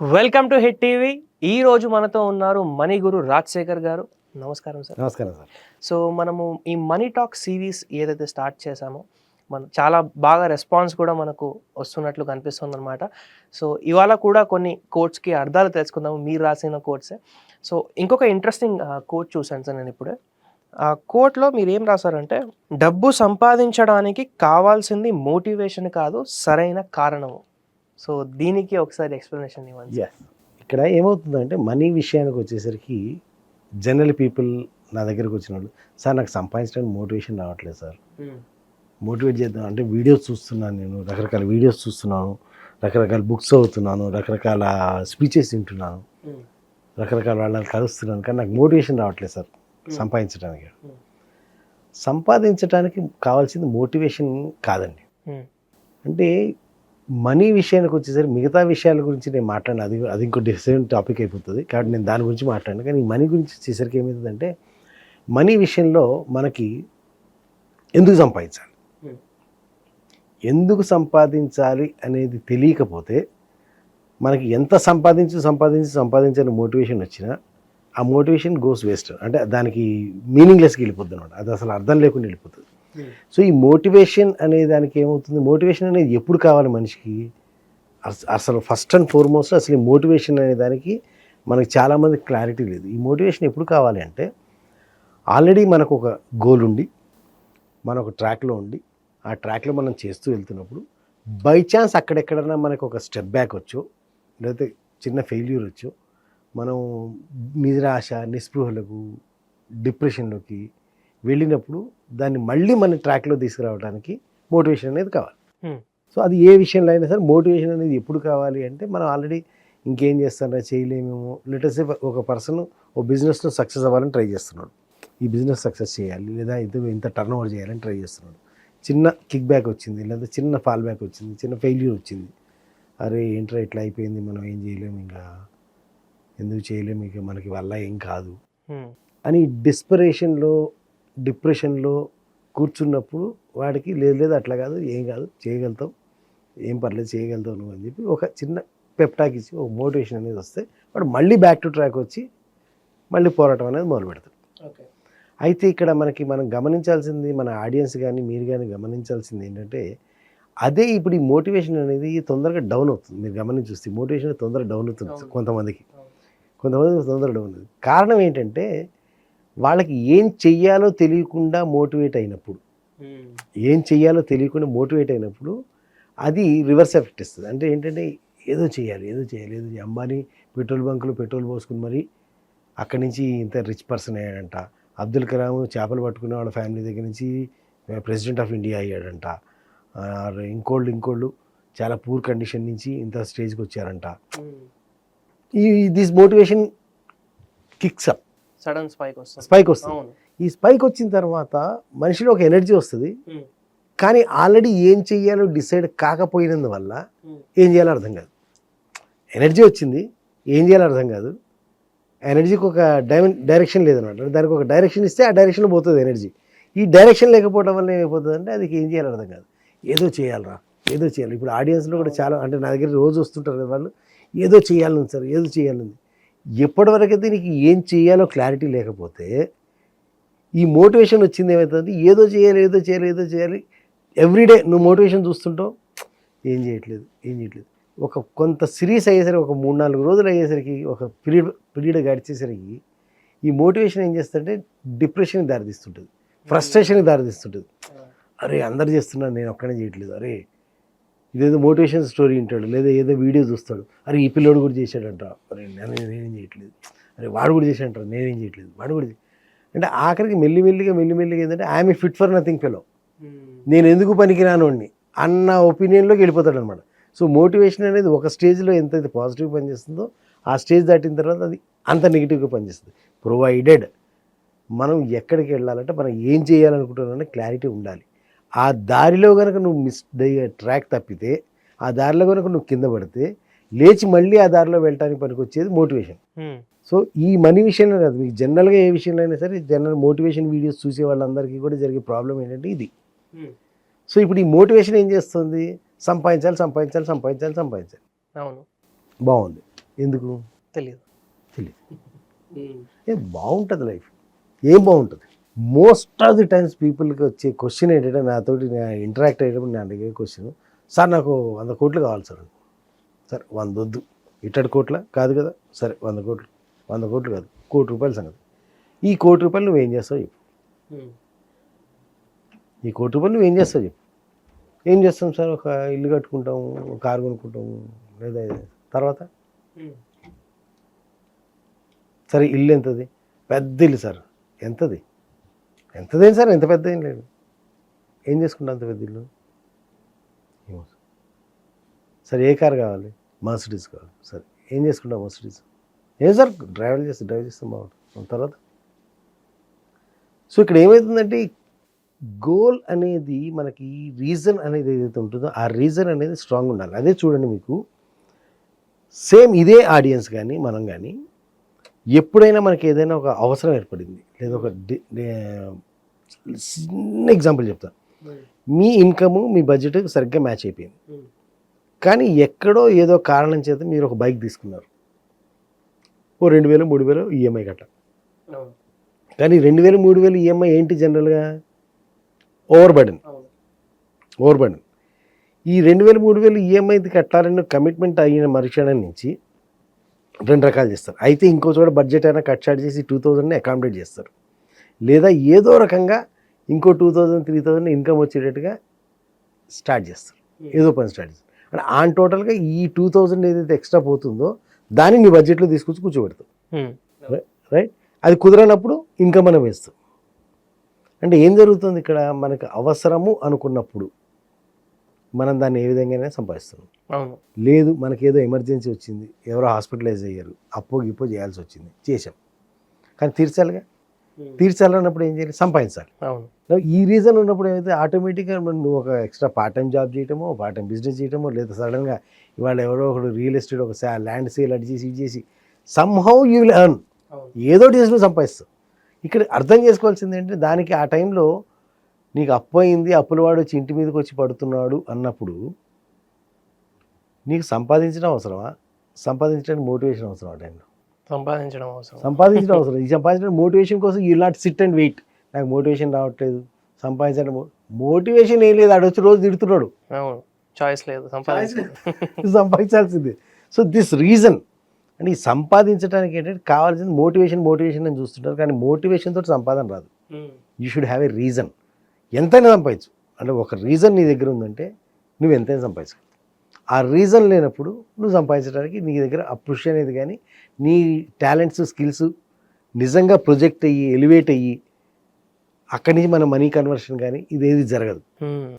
Welcome to hit TV. ఈ రోజు మనతో ఉన్నారు మణి గురు రాజశేఖర్ గారు. నమస్కారం సార్. నమస్కారం సార్. సో మనము ఈ మనీ టాక్ సిరీస్ ఏదైతే స్టార్ట్ చేశామో మన చాలా బాగా రెస్పాన్స్ కూడా మనకు వస్తున్నట్లు కనిపిస్తుంది అనమాట సో ఇవాళ కూడా కొన్ని కోట్స్కి అర్థాలు తెలుసుకుందాము. మీరు రాసిన కోట్సే సో ఇంకొక ఇంట్రెస్టింగ్ కోట్ చూశాను సార్ నేను ఇప్పుడే. ఆ కోట్లో మీరు ఏం రాశారంటే డబ్బు సంపాదించడానికి కావాల్సింది మోటివేషన్ కాదు సరైన కారణము. సో దీనికి ఒకసారి ఎక్స్ప్లెనేషన్ ఇవ్వండి. ఎస్ ఇక్కడ ఏమవుతుందంటే మనీ విషయానికి వచ్చేసరికి జనరల్ పీపుల్ నా దగ్గరకు వచ్చిన వాళ్ళు సార్ నాకు సంపాదించడానికి మోటివేషన్ రావట్లేదు సార్. మోటివేట్ చేద్దాం. అంటే వీడియోస్ చూస్తున్నాను నేను రకరకాల వీడియోస్ చూస్తున్నాను రకరకాల బుక్స్ చదువుతున్నాను రకరకాల స్పీచెస్ వింటున్నాను. రకరకాల వాళ్ళని కలుస్తున్నాను. కానీ నాకు మోటివేషన్ రావట్లేదు సార్ సంపాదించడానికి. Hmm. సంపాదించడానికి కావాల్సింది మోటివేషన్ కాదండి. Hmm. అంటే మనీ విషయానికి వచ్చేసరికి మిగతా విషయాల గురించి నేను మాట్లాడిన అది అది ఇంకో డిఫరెంట్ టాపిక్ అయిపోతుంది. కాబట్టి నేను దాని గురించి మాట్లాడిన. కానీ మనీ గురించి వచ్చేసరికి ఏమవుతుందంటే మనీ విషయంలో మనకి ఎందుకు సంపాదించాలి? Hmm. ఎందుకు సంపాదించాలి అనేది తెలియకపోతే మనకి ఎంత సంపాదించి సంపాదించి సంపాదించని మోటివేషన్ వచ్చినా ఆ మోటివేషన్ గోస్ వేస్ట్. అంటే దానికి మీనింగ్లెస్కి వెళ్ళిపోద్ది అనమాట అది అసలు అర్థం లేకుండా వెళ్ళిపోతుంది. సో ఈ మోటివేషన్ అనే దానికి ఏమవుతుంది? మోటివేషన్ అనేది ఎప్పుడు కావాలి మనిషికి? అస- అసలు ఫస్ట్ అండ్ ఫార్మోస్ట్ అసలు ఈ మోటివేషన్ అనే దానికి మనకి చాలామంది క్లారిటీ లేదు. ఈ మోటివేషన్ ఎప్పుడు కావాలి అంటే ఆల్రెడీ మనకు ఒక గోల్ ఉండి మన ఒక ట్రాక్లో ఉండి ఆ ట్రాక్లో మనం చేస్తూ వెళ్తున్నప్పుడు బై ఛాన్స్ అక్కడెక్కడన్నా మనకు ఒక స్టెప్ బ్యాక్ వచ్చో లేకపోతే చిన్న ఫెయిల్యూర్ వచ్చో మనం నిరాశ నిస్పృహలకు డిప్రెషన్లోకి వెళ్ళినప్పుడు దాన్ని మళ్ళీ మన ట్రాక్లో తీసుకురావడానికి మోటివేషన్ అనేది కావాలి. సో అది ఏ విషయంలో అయినా సరే మోటివేషన్ అనేది ఎప్పుడు కావాలి అంటే మనం ఆల్రెడీ ఇంకేం చేస్తారా చేయలేమేమో. లేటెస్ట్ ఒక పర్సన్ ఓ బిజినెస్లో సక్సెస్ అవ్వాలని ట్రై చేస్తున్నాడు. ఈ బిజినెస్ సక్సెస్ చేయాలి లేదా ఇంత ఇంత టర్న్ ఓవర్ చేయాలని ట్రై చేస్తున్నాడు. చిన్న కిక్ బ్యాక్ వచ్చింది లేదా చిన్న ఫాల్ బ్యాక్ వచ్చింది చిన్న ఫెయిల్యూర్ వచ్చింది. అరే ఏంట్రా ఇట్లా అయిపోయింది మనం ఏం చేయలేము ఇంకా. ఎందుకు చేయలేము ఇక మనకి వల్ల ఏం కాదు. అని డిస్పరేషన్లో డిప్రెషన్లో కూర్చున్నప్పుడు వాడికి లేదు లేదు అట్లా కాదు ఏం కాదు చేయగలుగుతావు ఏం పర్లేదు చేయగలుగుతావు నువ్వు అని చెప్పి ఒక చిన్న పెప్టాక్ ఇచ్చి ఒక మోటివేషన్ అనేది వస్తే వాడు మళ్ళీ బ్యాక్ టు ట్రాక్ వచ్చి మళ్ళీ పోరాటం అనేది మొదలు పెడతాడు. అయితే ఇక్కడ మనకి మనం గమనించాల్సింది మన ఆడియన్స్ కానీ మీరు కానీ గమనించాల్సింది ఏంటంటే అదే ఇప్పుడు ఈ మోటివేషన్ అనేది తొందరగా డౌన్ అవుతుంది. మీరు గమనించి చూస్తే మోటివేషన్ తొందరగా డౌన్ అవుతుంది. కొంతమందికి. కొంతమందికి తొందరగా డౌన్ అవుతుంది. కారణం ఏంటంటే వాళ్ళకి ఏం చెయ్యాలో తెలియకుండా మోటివేట్ అయినప్పుడు ఏం చెయ్యాలో తెలియకుండా మోటివేట్ అయినప్పుడు అది రివర్స్ ఎఫెక్ట్ ఇస్తుంది. అంటే ఏంటంటే ఏదో చేయాలి ఏదో చేయాలి ఏదో అంబానీ పెట్రోల్ బంకులో పెట్రోల్ పోసుకుని మరి అక్కడి నుంచి ఇంత రిచ్ పర్సన్ అయ్యాడంట. అబ్దుల్ కలాం చేపలు పట్టుకునే వాళ్ళ ఫ్యామిలీ దగ్గర నుంచి ప్రెసిడెంట్ ఆఫ్ ఇండియా అయ్యాడంట. ఇంకోళ్ళు ఇంకోళ్ళు చాలా పూర్ కండిషన్ నుంచి ఇంత స్టేజ్కి వచ్చారంట. ఈ this motivation kicks up. Sudden spike వస్తుంది. స్పైక్ వస్తుంది. ఈ స్పైక్ వచ్చిన తర్వాత మనిషిలో ఒక ఎనర్జీ వస్తుంది. కానీ ఆల్రెడీ ఏం చెయ్యాలో డిసైడ్ కాకపోయినందువల్ల. ఏం చేయాలో అర్థం కాదు. ఎనర్జీ వచ్చింది. ఏం చేయాలో అర్థం కాదు. ఎనర్జీకి ఒక డైమెన్ డైరెక్షన్ లేదనమాట. దానికి ఒక డైరెక్షన్ ఇస్తే ఆ డైరెక్షన్లో పోతుంది ఎనర్జీ. ఈ డైరెక్షన్ లేకపోవడం వల్ల ఏమైపోతుంది అంటే అది ఏం చేయాలో అర్థం కాదు. ఏదో చేయాలరా. ఏదో చేయాలి. ఇప్పుడు ఆడియన్స్లో కూడా చాలా అంటే నా దగ్గర రోజు వస్తుంటారు కదా వాళ్ళు. ఏదో చేయాలని సార్. ఏదో చేయాలని ఎప్పటివరకు అయితే నీకు ఏం చేయాలో క్లారిటీ లేకపోతే ఈ మోటివేషన్ వచ్చింది ఏమవుతుంది ఏదో చేయాలి ఏదో చేయాలి ఏదో చేయాలి. ఎవ్రీడే నువ్వు మోటివేషన్ చూస్తుంటావు. ఏం చేయట్లేదు ఏం చేయట్లేదు. ఒక కొంత సిరీస్ అయ్యేసరికి ఒక మూడు నాలుగు రోజులు అయ్యేసరికి ఒక పీరియడ్ పీరియడ్ గడిచేసరికి ఈ మోటివేషన్ ఏం చేస్తుంటే డిప్రెషన్కి దారితీస్తుంటుంది. ఫ్రస్ట్రేషన్కి దారితీస్తుంటుంది. అరే అందరు చేస్తున్నారు నేను ఒక్కనే చేయట్లేదు. అరే ఇదేదో మోటివేషన్ స్టోరీ వింటాడు లేదా ఏదో వీడియో చూస్తాడు. అరే ఈ పిల్లోడు కూడా చేశాడంట అరే నేను నేనేం చేయట్లేదు. అరే వాడు కూడా చేశాడంట నేనేం చేయట్లేదు. వాడు కూడా చే-" అంటే ఆఖరికి మెల్లిమెల్లిగా మెల్లిమెల్లిగా ఏంటంటే I'm fit for nothing fellow నేను ఎందుకు పనికిరానోడిని అన్న ఒపీనియన్లోకి వెళ్ళిపోతాడు అనమాట సో మోటివేషన్ అనేది ఒక స్టేజ్లో ఎంతైతే పాజిటివ్ పనిచేస్తుందో ఆ స్టేజ్ దాటిన తర్వాత అది అంత నెగిటివ్గా పనిచేస్తుంది. ప్రొవైడెడ్ మనం ఎక్కడికి వెళ్ళాలంటే మనం ఏం చేయాలనుకుంటున్నామని క్లారిటీ ఉండాలి. ఆ దారిలో కనుక నువ్వు మిస్ ట్రాక్ తప్పితే ఆ దారిలో కనుక నువ్వు కింద పడితే లేచి మళ్ళీ ఆ దారిలో వెళ్ళడానికి పనికి వచ్చేది మోటివేషన్ సో ఈ మనీ విషయంలో కాదు మీకు జనరల్గా ఏ విషయంలో అయినా సరే జనరల్ మోటివేషన్ వీడియోస్ చూసే వాళ్ళందరికీ కూడా జరిగే ప్రాబ్లం ఏంటంటే ఇది. సో ఇప్పుడు ఈ మోటివేషన్ ఏం చేస్తుంది? సంపాదించాలి సంపాదించాలి సంపాదించాలి సంపాదించాలి. అవును. బాగుంది. ఎందుకు? తెలియదు తెలియదు ఏ బాగుంటుంది లైఫ్. ఏం బాగుంటుంది? మోస్ట్ ఆఫ్ ది టైమ్స్ పీపుల్కి వచ్చే క్వశ్చన్ ఏంటంటే నాతోటి ఇంటరాక్ట్ అయ్యేటప్పుడు నా అడిగే క్వశ్చన్ సార్ నాకు వంద కోట్లు కావాలి సార్ సార్ వంద వద్దు. ఇట్టడి కోట్ల? కాదు కదా. సరే వంద కోట్లు. వంద కోట్లు కాదు. కోటి రూపాయల సంగతి. ఈ కోటి రూపాయలు నువ్వు ఏం చేస్తావు చెప్పు. ఈ కోటి రూపాయలు నువ్వు ఏం చేస్తావు చెప్పు. ఏం చేస్తాం సార్? ఒక ఇల్లు కట్టుకుంటాము ఒక కారు కొనుక్కుంటాము లేదా తర్వాత? సరే ఇల్లు ఎంతది? పెద్ద ఇల్లు సార్. ఎంతది? ఎంతదేం సార్ ఎంత పెద్ద ఏం లేదు. ఏం చేసుకుంటా అంత పెద్ద ఇల్లు? సార్. ఏ కార్ కావాలి? మర్సిడీస్ కావాలి. సరే ఏం చేసుకుంటాం మర్సిడీస్ ఏం సార్ డ్రైవర్ చేస్తే డ్రైవ్ చేస్తే బాగుంటుంది. తర్వాత? సో ఇక్కడ ఏమవుతుందంటే గోల్ అనేది మనకి రీజన్ అనేది ఏదైతే ఉంటుందో ఆ రీజన్ అనేది స్ట్రాంగ్ ఉండాలి. అదే చూడండి మీకు. సేమ్ ఇదే ఆడియన్స్ కానీ మనం కానీ ఎప్పుడైనా మనకి ఏదైనా ఒక అవసరం ఏర్పడింది. లేదా ఒక చిన్న ఎగ్జాంపుల్ చెప్తాను మీ ఇన్కమ్ మీ బడ్జెట్ సరిగ్గా మ్యాచ్ అయిపోయింది. కానీ ఎక్కడో ఏదో కారణం చేత మీరు ఒక బైక్ తీసుకున్నారు. ఓ రెండు వేలు మూడు వేలు ఈఎంఐ కట్ట. కానీ రెండు వేలు మూడు వేలు ఈఎంఐ ఏంటి జనరల్గా? ఓవర్ బర్డెన్ ఓవర్ బర్డెన్ ఈ రెండు వేలు మూడు వేలు ఈఎంఐ కట్టాలని కమిట్మెంట్ అయిన మరుక్షణం నుంచి రెండు రకాలు చేస్తారు. అయితే ఇంకో చోట బడ్జెట్ అయినా కట్ షార్ట్ చేసి టూ థౌజండ్ని అకామిడేట్ చేస్తారు. లేదా ఏదో రకంగా ఇంకో two thousand three thousand income వచ్చేటట్టుగా స్టార్ట్ చేస్తారు. ఏదో పని స్టార్ట్ చేస్తారు. అంటే ఆన్ టోటల్గా ఈ టూ థౌజండ్ ఏదైతే ఎక్స్ట్రా పోతుందో దాన్ని నీ బడ్జెట్లో తీసుకొచ్చి కూర్చోబెడతావు. రైట్ అది కుదరనప్పుడు ఇన్కమ్ మనం వేస్తాం అంటే ఏం జరుగుతుంది ఇక్కడ? మనకు అవసరము అనుకున్నప్పుడు మనం దాన్ని ఏ విధంగానే సంపాదిస్తున్నాం. అవును. లేదు మనకి ఏదో ఎమర్జెన్సీ వచ్చింది ఎవరో హాస్పిటలైజ్ అయ్యారు అప్పో గిప్పో చేయాల్సి వచ్చింది చేసాం కానీ తీర్చాలిగా? తీర్చాలన్నప్పుడు ఏం చేయాలి? సంపాదించాలి. అవును. ఈ రీజన్ ఉన్నప్పుడు ఏమైతే ఆటోమేటిక్గా నువ్వు ఒక ఎక్స్ట్రా పార్ట్ టైం జాబ్ చేయటమో పార్ట్ టైం బిజినెస్ చేయటమో లేదా సడన్గా ఇవాళ ఎవరో ఒకడు రియల్ ఎస్టేట్ ఒక ల్యాండ్ సేల్ అడి చేసి ఇది చేసి సమ్హౌ యూ విల్ ఎర్న్ ఏదో నువ్వు సంపాదిస్తావు. ఇక్కడ అర్థం చేసుకోవాల్సింది ఏంటంటే దానికి ఆ టైంలో నీకు అప్పు అయింది అప్పుల వాడు వచ్చి ఇంటి మీదకి వచ్చి పడుతున్నాడు అన్నప్పుడు నీకు సంపాదించడం అవసరమా? సంపాదించడానికి మోటివేషన్ అవసరం ఆ టైంలో? సంపాదించడం అవసరం. సంపాదించడం అవసరం. ఈ సంపాదించడం మోటివేషన్ కోసం you not sit and wait నాకు మోటివేషన్ రావట్లేదు. సంపాదించడం మోటివేషన్ ఏం లేదు. ఆడు వచ్చి రోజు తిడుతున్నాడు. చాయిస్ లేదు. సంపాదించాల్సిందే. సో దిస్ రీజన్ అంటే ఈ సంపాదించడానికి ఏంటంటే కావాల్సింది మోటివేషన్ మోటివేషన్ అని చూస్తుంటారు. కానీ మోటివేషన్ తోటి సంపాదన రాదు. You should have a reason ఎంతైనా సంపాదించు. అంటే ఒక రీజన్ నీ దగ్గర ఉందంటే నువ్వు ఎంతైనా సంపాదించు ఆ రీజన్ లేనప్పుడు నువ్వు సంపాదించడానికి నీ దగ్గర ఆ పుష్ అనేది కానీ నీ టాలెంట్స్ స్కిల్స్ నిజంగా ప్రొజెక్ట్ అయ్యి ఎలివేట్ అయ్యి అక్కడి నుంచి మన మనీ కన్వర్షన్ కానీ ఇదేది జరగదు.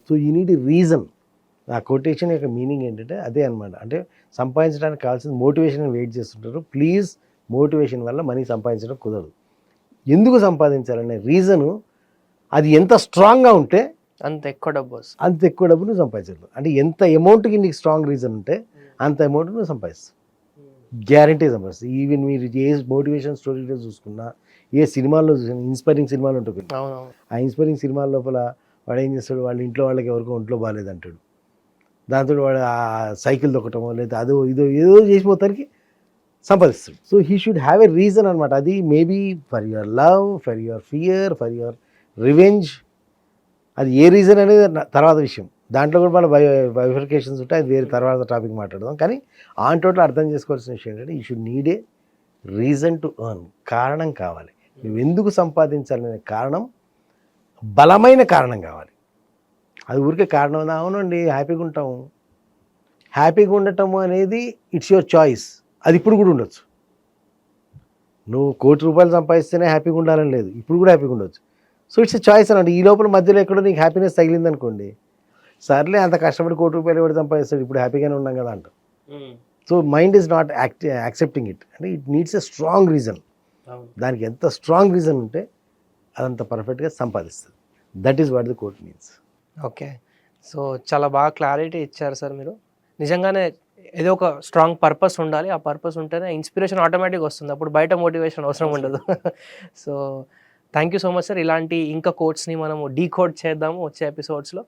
సో యూ నీడ్ రీజన్ ఆ కొటేషన్ యొక్క మీనింగ్ ఏంటంటే అదే అన్నమాట. అంటే సంపాదించడానికి కావాల్సిన మోటివేషన్ వెయిట్ చేస్తుంటారు. ప్లీజ్ మోటివేషన్ వల్ల మనీ సంపాదించడం కుదరదు. ఎందుకు సంపాదించాలనే రీజను అది ఎంత స్ట్రాంగ్గా ఉంటే అంత ఎక్కువ డబ్బు అంత ఎక్కువ డబ్బు నువ్వు సంపాదించగలవు అంటే ఎంత అమౌంట్కి నీకు స్ట్రాంగ్ రీజన్ ఉంటే అంత అమౌంట్ నువ్వు సంపాదిస్తావు. గ్యారంటీ సంపాదిస్తావు. ఈవెన్ మీరు ఏ మోటివేషన్ స్టోరీలో చూసుకున్నా ఏ సినిమాల్లో చూసినా ఇన్స్పైరింగ్ సినిమాలు ఉంటుంది ఆ ఇన్స్పైరింగ్ సినిమాల లోపల వాడు ఏం చేస్తాడు? వాళ్ళ ఇంట్లో వాళ్ళకి ఎవరికో ఒంట్లో బాగాలేదంటాడు దాంతో వాడు ఆ సైకిల్ దొక్కటమో లేదా అదో ఇదో ఏదో చేసిపోతానికి సంపాదిస్తాడు. So he should have a reason అనమాట అది maybe for your love for your fear for your revenge అది ఏ రీజన్ అనేది తర్వాత విషయం. దాంట్లో కూడా మన బై బైఫికేషన్స్ ఉంటాయి అది వేరే తర్వాత టాపిక్ మాట్లాడదాం. కానీ ఆన్ టోటల్ అర్థం చేసుకోవాల్సిన విషయం ఏంటంటే you should need a reason to earn కారణం కావాలి. నువ్వు ఎందుకు సంపాదించాలనే కారణం బలమైన కారణం కావాలి. అది ఊరికే కారణం అవునండి హ్యాపీగా ఉంటాము. హ్యాపీగా ఉండటము అనేది ఇట్స్ యువర్ చాయిస్. అది ఇప్పుడు కూడా ఉండొచ్చు. నువ్వు కోటి రూపాయలు సంపాదిస్తేనే హ్యాపీగా ఉండాలని లేదు. ఇప్పుడు కూడా హ్యాపీగా ఉండొచ్చు. సో ఇట్స్ ఎ చాయిస్ అనండి ఈ లోపల మధ్యలో ఎక్కడో నీకు హ్యాపీనెస్ తగిలింది అనుకోండి సర్లే అంత కష్టపడి కోటి రూపాయలు ఎవరు సంపాదిస్తాడు. ఇప్పుడు హ్యాపీగానే ఉన్నాం కదా అంటాం. So mind is not act accepting it అంటే it needs a strong reason దానికి ఎంత స్ట్రాంగ్ రీజన్ ఉంటే అదంత పర్ఫెక్ట్గా సంపాదిస్తుంది. That is what the quote means okay so చాలా బాగా క్లారిటీ ఇచ్చారు సార్ మీరు. నిజంగానే ఏదో ఒక స్ట్రాంగ్ పర్పస్ ఉండాలి. ఆ పర్పస్ ఉంటేనే ఇన్స్పిరేషన్ ఆటోమేటిక్ వస్తుంది. అప్పుడు బయట మోటివేషన్ అవసరం ఉండదు. So thank you so much sir. ఇలాంటి ఇంకా కోడ్స్ని మనము డీకోడ్ చేద్దాము వచ్చే ఎపిసోడ్స్లో.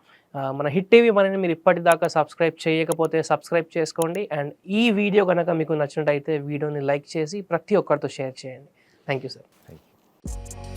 మన హిట్ టీవీ మనని మీరు ఇప్పటిదాకా సబ్స్క్రైబ్ చేయకపోతే సబ్స్క్రైబ్ చేసుకోండి. అండ్ ఈ వీడియో కనుక మీకు నచ్చినట్టయితే వీడియోని లైక్ చేసి ప్రతి ఒక్కరితో షేర్ చేయండి. Thank you sir. Thank you